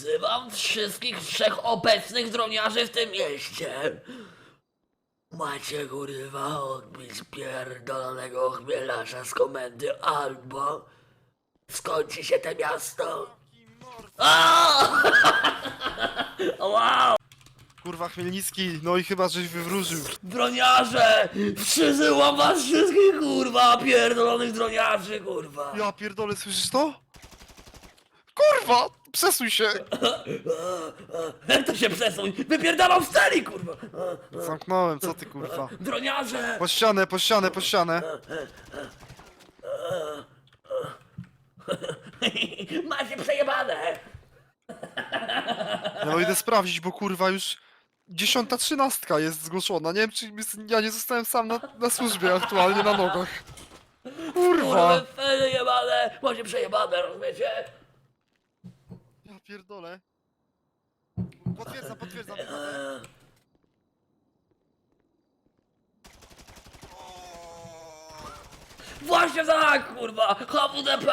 Wzywam wszystkich trzech obecnych droniarzy w tym mieście. Macie kurwa odbić pierdolonego chmielarza z komendy albo skończy się to miasto. Wow! Kurwa Chmielnicki, no i chyba żeś wywróżył. Droniarze! Przyzyłam was wszystkich kurwa pierdolonych droniarzy kurwa! Ja pierdolę, słyszysz to? Kurwa! Przesuń się! Jak to się przesuń? Wypierdalam w celi kurwa! Zamknąłem, co ty kurwa? Droniarze! Po ścianę, po ścianę, po ścianę. Macie przejebane! Ja no idę sprawdzić, bo kurwa już dziesiąta trzynastka jest zgłoszona. Nie wiem, czy ja nie zostałem sam na, na służbie aktualnie na nogach. Kurwa! Przejebane! Macie przejebane, rozumiecie? Ja pierdolę. Potwierdzam, potwierdzam. Właśnie tak, kurwa! HWDP!